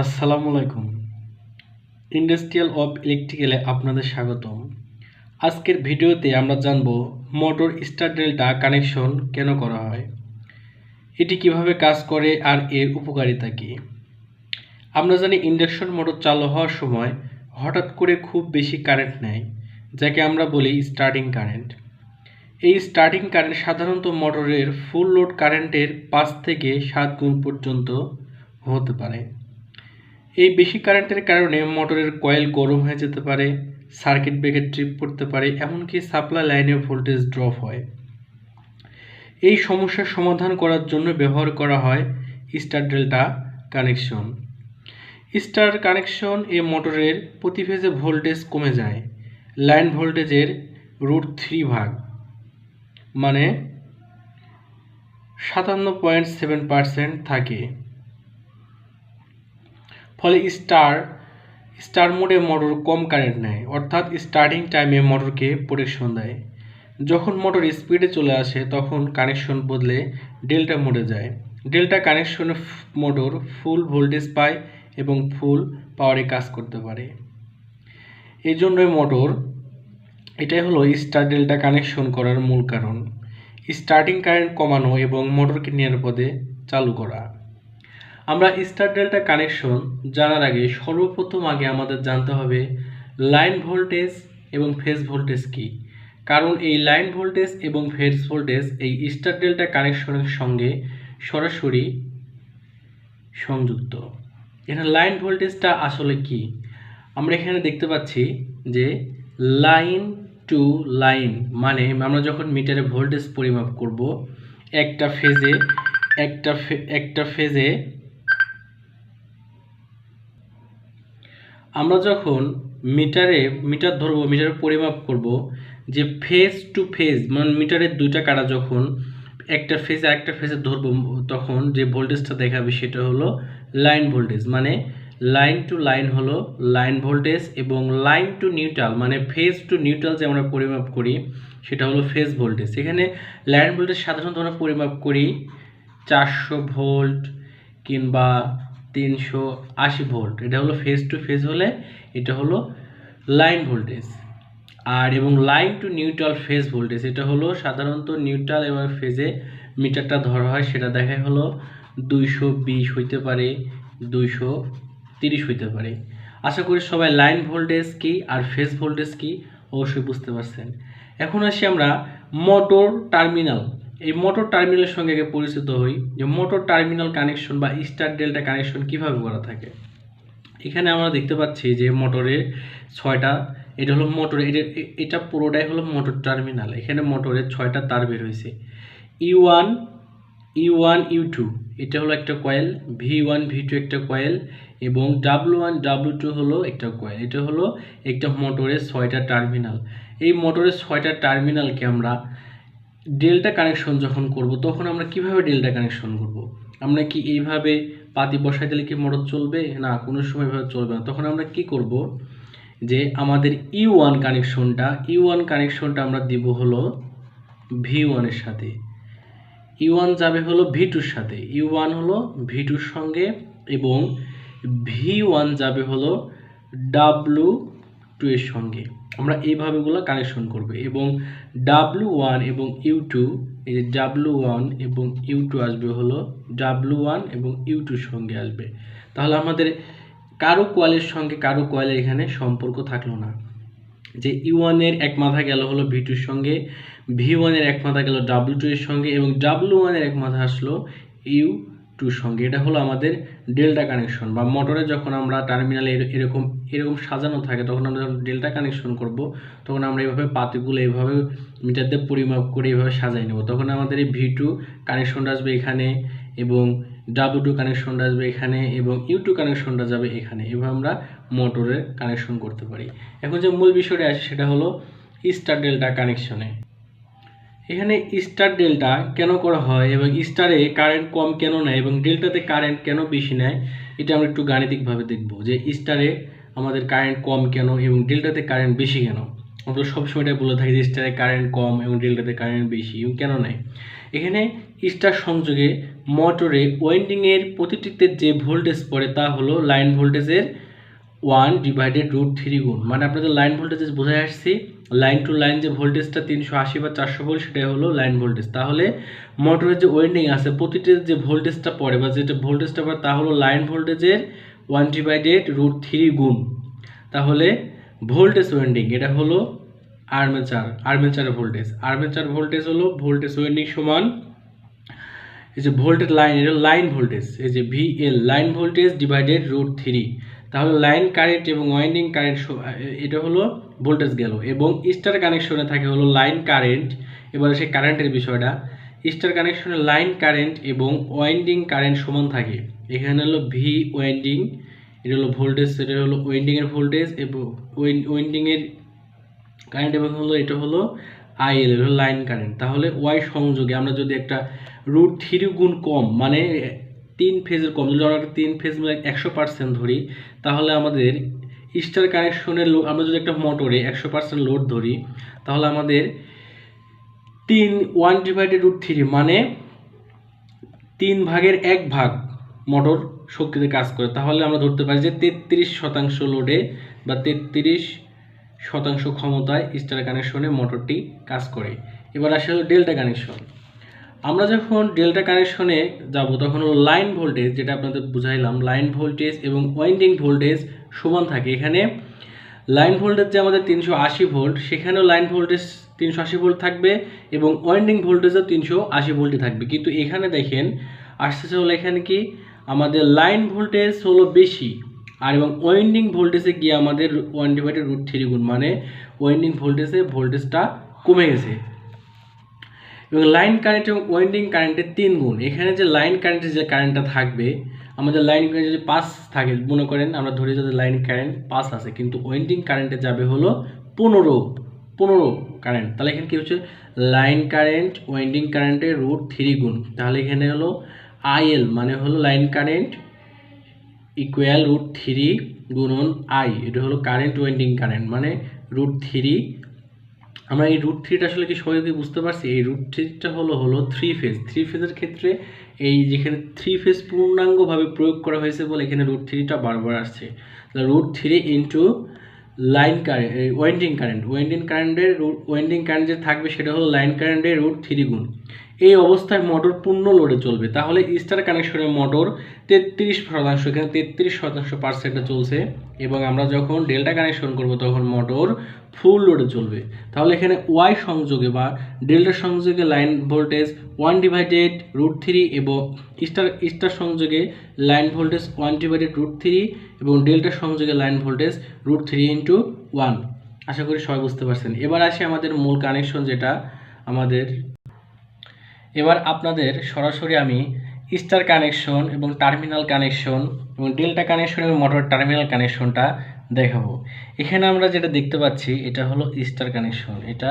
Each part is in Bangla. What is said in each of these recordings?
আসসালামু আলাইকুম। ইন্ডাস্ট্রিয়াল অফ ইলেকট্রিক্যালে আপনাদের স্বাগতম। আজকের ভিডিওতে আমরা জানব মোটর স্টার ডেল্টা কানেকশন কেন করা হয়, এটি কীভাবে কাজ করে আর এর উপকারিতা কী। আমরা জানি ইন্ডাকশন মোটর চালু হওয়ার সময় হঠাৎ করে খুব বেশি কারেন্ট নেয়, যাকে আমরা বলি স্টার্টিং কারেন্ট এই স্টার্টিং কারেন্ট সাধারণত মোটরের ফুল লোড কারেন্টের পাঁচ থেকে সাত গুণ পর্যন্ত হতে পারে। এই বেশি কারেন্টের কারণে মোটরের কয়েল গরম হয়ে যেতে পারে সার্কিট ব্রেকার ট্রিপ পড়তে পারে, এমনকি সাপ্লাই লাইনে ভোল্টেজ ড্রপ হয়। এই সমস্যার সমাধান করার জন্য ব্যবহার করা হয় star delta connection star connection এ মোটরের প্রতি ফেজে ভোল্টেজ কমে যায় লাইন ভোল্টেজের রুট থ্রি ভাগ মানে সাতান্ন পয়েন্ট সেভেন পার্সেন্ট থাকে। ফলে স্টার স্টার মোডে মোটর কম কারেন্ট নেয়, অর্থাৎ স্টার্টিং টাইমে মোটরকে প্রোটেকশন দেয়। যখন মোটর স্পিডে চলে আসে, তখন কানেকশন বদলে ডেল্টা মোডে যায়। ডেল্টা কানেকশনে মোটর ফুল ভোল্টেজ পায় এবং ফুল পাওয়ারে কাজ করতে পারে। এই জন্যই মোটর এটাই হলো স্টার ডেল্টা কানেকশন করার মূল কারণ। স্টার্টিং কারেন্ট কমানো এবং মোটরকে নিরাপদে চালু করা। আমরা স্টার ডেল্টা কানেকশন জানার আগে সর্বপ্রথম আগে আমাদের জানতে হবে লাইন ভোল্টেজ এবং ফেজ ভোল্টেজ কী। কারণ এই লাইন ভোল্টেজ এবং ফেজ ভোল্টেজ এই স্টার ডেল্টা কানেকশনের সঙ্গে সরাসরি সংযুক্ত। এখানে লাইন ভোল্টেজটা আসলে কি? আমরা এখানে দেখতে পাচ্ছি যে লাইন টু লাইন মানে আমরা যখন মিটারে ভোল্টেজ পরিমাপ করব, একটা ফেজে একটা একটা ফেজে আমরা যখন মিটারে, মিটার ধরবো মিটারে পরিমাপ করব, যে ফেজ টু ফেজ মানে মিটারের দুইটা কাটা যখন একটা ফেজে একটা ফেজে ধরবো, তখন যে ভোল্টেজটা দেখাবে সেটা হলো লাইন ভোল্টেজ মানে লাইন টু লাইন হলো লাইন ভোল্টেজ এবং লাইন টু নিউট্রাল মানে ফেজ টু নিউট্রাল যে আমরা পরিমাপ করি, সেটা হলো ফেজ ভোল্টেজ এখানে লাইন ভোল্টেজ সাধারণত আমরা পরিমাপ করি, চারশো ভোল্ট কিংবা তিনশো আশি ভোল্ট। এটা হলো ফেজ টু ফেজ হলে এটা হলো লাইন ভোল্টেজ আর এবং line to neutral phase voltage এটা হলো সাধারণত নিউট্রাল এবং ফেজে মিটারটা ধরা হয়, সেটা দেখায় হলো দুইশো বিশ হইতে পারে, দুইশো তিরিশ হইতে পারে। আশা করি সবাই লাইন ভোল্টেজ কি আর ফেজ ভোল্টেজ কি অবশ্যই বুঝতে পারছেন। এখন আসি আমরা মোটর টার্মিনাল এই মোটর টার্মিনালের সঙ্গে আগে পরিচিত হই। যে মোটর টার্মিনাল কানেকশন বা স্টার ডেল্টা কানেকশন কীভাবে করা থাকে? এখানে আমরা দেখতে পাচ্ছি যে মোটরে ছয়টা, এটা হলো মোটর এটা এটা পুরোটাই হলো মোটর টার্মিনাল এখানে মোটরের ছয়টা তার বের হয়েছে। U one U one U two এটা হলো একটা coil V one V two একটা কয়েল এবং ডাব্লু ওয়ান ডাব্লু টু হলো একটা কয়েল এটা হলো একটা মোটরের ছয়টা টার্মিনাল এই মোটরের ছয়টা টার্মিনালকে আমরা ডেল্টা কানেকশন যখন করব, তখন আমরা কীভাবে ডেল্টা কানেকশন করব? আমরা কি এইভাবে পাতি বসাই দিলে কি মোটর চলবে? না, কোনো সময় এভাবে চলবে না। তখন আমরা কি করব? যে আমাদের ই ওয়ান কানেকশনটা ই ওয়ান কানেকশনটা আমরা দিব হলো ভি ওয়ানের সাথে। ই ওয়ান যাবে হলো ভি টুর সাথে। ই ওয়ান হলো ভি টুর সঙ্গে এবং ভি ওয়ান যাবে হলো ডাব্লু টু এর সঙ্গে। আমরা এইভাবেগুলো কানেকশন করব। এবং ডাব্লু ওয়ান এবং ইউ টু এই যে ডাব্লু ওয়ান এবং ইউ টু আসবে হলো ডাব্লু ওয়ান এবং ইউ টুর সঙ্গে আসবে। তাহলে আমাদের কারও কোয়ালের সঙ্গে কারও কোয়ালের এখানে সম্পর্ক থাকল না। যে ইউ ওয়ানের এক মাথা গেল হলো ভি টুর সঙ্গে ভি ওয়ানের এক মাথা গেল ডাব্লু টু এর সঙ্গে এবং ডাব্লু ওয়ানের এক মাথা আসলো ইউ টুর সঙ্গে। এটা হলো আমাদের ডেল্টা কানেকশন বা মোটরে যখন আমরা টার্মিনালে এরকম এরকম সাজানো থাকে, তখন আমরা যখন ডেল্টা কানেকশন করব, তখন আমরা এইভাবে পাতিগুলো এইভাবে মিটার দিয়ে পরিমাপ করে এইভাবে সাজাই নেব। তখন আমাদের এই ভি টু কানেকশনটা আসবে এখানে এবং ডাব্লু টু কানেকশনটা আসবে এখানে এবং ইউ টু কানেকশনটা যাবে এখানে। এভাবে আমরা মোটরের কানেকশন করতে পারি। এখন যে মূল বিষয়টা আছে সেটা হলো স্টার ডেল্টা কানেকশনে। এখানে স্টার ডেল্টা কেন করা হয় এবং স্টারে কারেন্ট কম কেন নেয় এবং ডেল্টাতে কারেন্ট কেন বেশি নেয়, এটা আমরা একটু গাণিতিকভাবে দেখব যে স্টারে আমাদের কারেন্ট কম কেন এবং ডেল্টাতে কারেন্ট বেশি কেন। আমরা সবসময় এটা বলে থাকি যে স্টারে কারেন্ট কম এবং ডেল্টাতে কারেন্ট বেশি কেন নেয়। এখানে স্টার সংযোগে মোটরে ওয়েন্ডিংয়ের প্রতিটিতে যে ভোল্টেজ পড়ে তা হলো লাইন ভোল্টেজের ওয়ান ডিভাইডেড রুট থ্রি গুণ। মানে আপনাদের লাইন ভোল্টেজ বোঝাই আসছি লাইন টু লাইন যে ভোল্টেজটা তিনশো আশি বা চারশো ভোল্ট সেটাই হলো লাইন ভোল্টেজ তাহলে মোটরের যে ওয়েন্ডিং আছে প্রতিটির যে ভোল্টেজটা পড়ে বা যেটা ভোল্টেজটা পড়ে, তা হলো লাইন ভোল্টেজের ওয়ান ডিভাইডেড রুট থ্রি গুণ। তাহলে ভোল্টেজ ওয়েন্ডিং এটা হলো armature armature voltage armature voltage হলো ভোল্টেজ ওয়েন্ডিং সমান এই যে ভোল্টেজ লাইন এটা লাইন ভোল্টেজ এই যে V L line voltage divided root three তাহলে লাইন কারেন্ট এবং ওয়াইন্ডিং কারেন্ট এটা হলো ভোল্টেজ গেল এবং স্টার কানেকশনে থাকে হলো লাইন কারেন্ট এবারে সেই কারেন্টের বিষয়টা। স্টার কানেকশনে লাইন কারেন্ট এবং ওয়াইন্ডিং কারেন্ট সমান থাকে। এখানে হলো ভি ওয়াইন্ডিং এটা হলো ভোল্টেজ এটা হলো ওয়েন্ডিংয়ের ভোল্টেজ এবং ওয়েন্ডিংয়ের কারেন্ট এবং হলো, এটা হলো আইএল এটা হলো লাইন কারেন্ট তাহলে ওয়াই সংযোগে আমরা যদি একটা রুট থ্রি গুণ কম মানে তিন ফেজের কম, যদি আমরা তিন ফেজ মিলে একশো পার্সেন্ট ধরি তাহলে আমাদের স্টার কানেকশনের আমরা যদি একটা মোটরে একশো পার্সেন্ট লোড ধরি, তাহলে আমাদের তিন ওয়ান ডিভাইডেড রুট থ্রি মানে তিন ভাগের এক ভাগ মোটর শক্তিতে কাজ করে। তাহলে আমরা ধরতে পারি যে তেত্রিশ শতাংশ লোডে বা তেত্রিশ শতাংশ ক্ষমতায় স্টার কানেকশনে মোটরটি কাজ করে। এবার আসে হলো ডেল্টা কানেকশন আমরা যখন ডেল্টা কানেকশনে যাব, তখন লাইন ভোল্টেজ যেটা আপনাদের বুঝাইলাম লাইন ভোল্টেজ এবং ওয়াইন্ডিং ভোল্টেজ সমান থাকে। এখানে লাইন ভোল্টেজ যে আমাদের তিনশো আশি ভোল্ট সেখানেও লাইন ভোল্টেজ তিনশো আশি ভোল্ট থাকবে এবং ওয়াইন্ডিং ভোল্টেজও তিনশো আশি ভোল্টই থাকবে। কিন্তু এখানে দেখেন আসতেছে হলো এখানে কি? আমাদের লাইন ভোল্টেজ হলো বেশি আর এবং ওয়েন্ডিং ভোল্টেজে গিয়ে আমাদের ওয়ান ডিভাইডেড রুট থ্রি গুণ মানে ওয়েন্ডিং ভোল্টেজে ভোল্টেজটা কমে গেছে। এবং লাইন কারেন্ট এবং ওয়েন্ডিং কারেন্টের তিন গুণ। এখানে যে লাইন কারেন্টের যে কারেন্টটা থাকবে, আমাদের লাইন কারেন্ট যদি পাস থাকে, মনে করেন আমরা ধরি যদি লাইন কারেন্ট পাস আছে, কিন্তু ওয়েন্ডিং কারেন্টে যাবে হলো পনেরো পনেরো কারেন্ট তাহলে এখানে কী হচ্ছে? লাইন কারেন্ট ওয়েন্ডিং কারেন্টের রুট থ্রি গুণ। তাহলে এখানে হলো আইএল মানে হলো line current equal root three গুণন আই এটা হলো কারেন্ট ওয়েন্ডিং কারেন্ট মানে রুট থ্রি আমরা এই রুট থ্রিটা আসলে কি কি বুঝতে পারছি? এই রুট থ্রিটা হলো হলো থ্রি ফেজ থ্রি ফেজের ক্ষেত্রে এই যেখানে থ্রি ফেজ পূর্ণাঙ্গভাবে প্রয়োগ করা হয়েছে বলে এখানে রুট থ্রিটা বারবার আসছে। Root three into line current winding current winding কারেন্টের রুট ওয়েন্ডিং কারেন্ট যে থাকবে সেটা হলো লাইন কারেন্টের রুট থ্রি গুণ। এই অবস্থায় মোটর পূর্ণ লোডে চলবে। তাহলে স্টার কানেকশনের মোটর তেত্রিশ শতাংশ, এখানে তেত্রিশ শতাংশ পার্সেন্টে চলছে এবং আমরা যখন ডেল্টা কানেকশন করব তখন মোটর ফুল লোডে চলবে। তাহলে এখানে ওয়াই সংযোগে বা ডেল্টা সংযোগে line voltage one divided root three এবং স্টার স্টার সংযোগে line voltage one divided root three এবং ডেল্টা সংযোগে line voltage root three into one আশা করি সবাই বুঝতে পারছেন। এবার আসি আমাদের মূল কানেকশন যেটা আমাদের এবার আপনাদের সরাসরি আমি স্টার কানেকশন এবং টার্মিনাল কানেকশন এবং ডেল্টা কানেকশন এবং মোটর টার্মিনাল কানেকশনটা দেখাবো। এখানে আমরা যেটা দেখতে পাচ্ছি, এটা হলো স্টার কানেকশন। এটা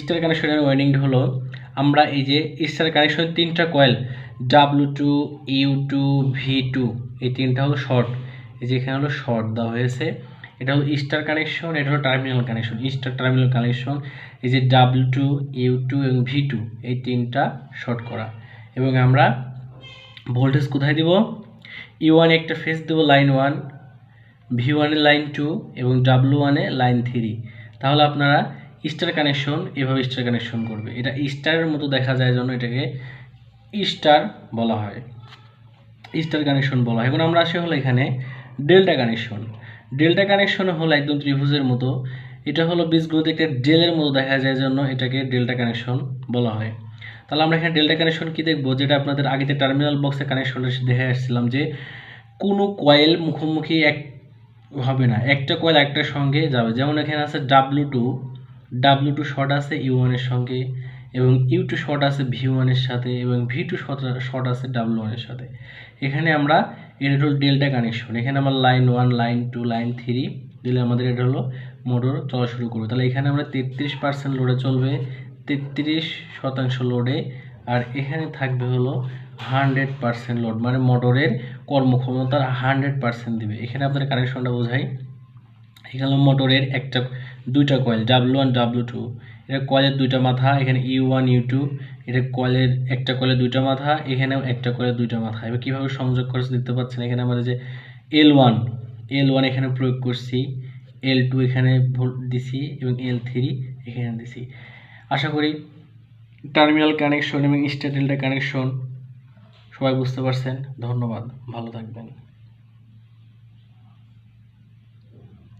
স্টার কানেকশনের ওয়েডিংটা হলো আমরা এই যে স্টার কানেকশন তিনটা coil W two U two V two এই তিনটা হলো শর্ট। এই যে এখানে হলো শর্ট দেওয়া হয়েছে। এটা হলো স্টার কানেকশন, এটা হলো terminal connection. Star terminal connection এই যে ডাব্লু টু ইউ টু এবং ভি টু এই তিনটা শর্ট করা। এবং আমরা ভোল্টেজ কোথায় দিব? ইউ ওয়ানে একটা ফেস দেবো লাইন ওয়ান ভি ওয়ানে লাইন টু এবং ডাব্লু ওয়ানে লাইন থ্রি তাহলে আপনারা স্টার কানেকশন এভাবে স্টার কানেকশন করবে। এটা স্টারের মতো দেখা যায় জন্য এটাকে স্টার বলা হয়। স্টার কানেকশন বলা হয়। এখন আমরা আসি হলো এখানে ডেল্টা কানেকশন। ডেল্টা কানেকশন হলো একদম ত্রিভুজের মতো। এটা হলো বীজগণিত একটা ডেলের মতো দেখা যায় জন্য এটাকে ডেল্টা কানেকশন বলা হয়। তাহলে আমরা এখানে ডেল্টা কানেকশন কি দেখব? যেটা আপনাদের আগেতে টার্মিনাল বক্সের কানেকশনটা দেখে আসছিলাম যে, কোনো কয়েল মুখোমুখি এক হবে না। একটা কয়েল একটার সঙ্গে যাবে। যেমন এখানে আছে W two W two short আছে ইউ ওয়ানের সঙ্গে এবং ইউ টু শর্ট আছে ভি ওয়ানের সাথে এবং ভি টু শর্ট আছে ডাব্লু ওয়ানের সাথে। এখানে আমরা, এটা হলো ডেল্টা কানেকশন এখানে আমার line one line two line three দিলে আমাদের এটা হলো মোটর চলা শুরু করবে। তাহলে এখানে আমরা তেত্রিশ পার্সেন্ট লোডে চলবে, তেত্রিশ শতাংশ লোডে আর এখানে থাকবে হলো হান্ড্রেড পার্সেন্ট লোড মানে মোটরের কর্মক্ষমতার হান্ড্রেড পার্সেন্ট দিবে। এখানে আপনার কানেকশনটা বোঝাই। এখানে মোটরের একটা, দুইটা coil W one W two এটা কয়েলের দুইটা মাথা, এখানে ইউ ওয়ান ইউ টু এটা কয়েলের একটা কয়েলে দুইটা মাথা, এখানেও একটা কয়েলে দুইটা মাথা। এবার কীভাবে সংযোগ করেছে দেখতে পাচ্ছেন? এখানে আমরা যে এল ওয়ান এল ওয়ান এখানে প্রয়োগ করছি এল টু এখানে ভোল্ট দিছি এবং এল থ্রি এখানে দিছি। আশা করি টার্মিনাল কানেকশন এবং স্ট্যাটেলটা কানেকশন সবাই বুঝতে পারছেন। ধন্যবাদ। ভালো থাকবেন।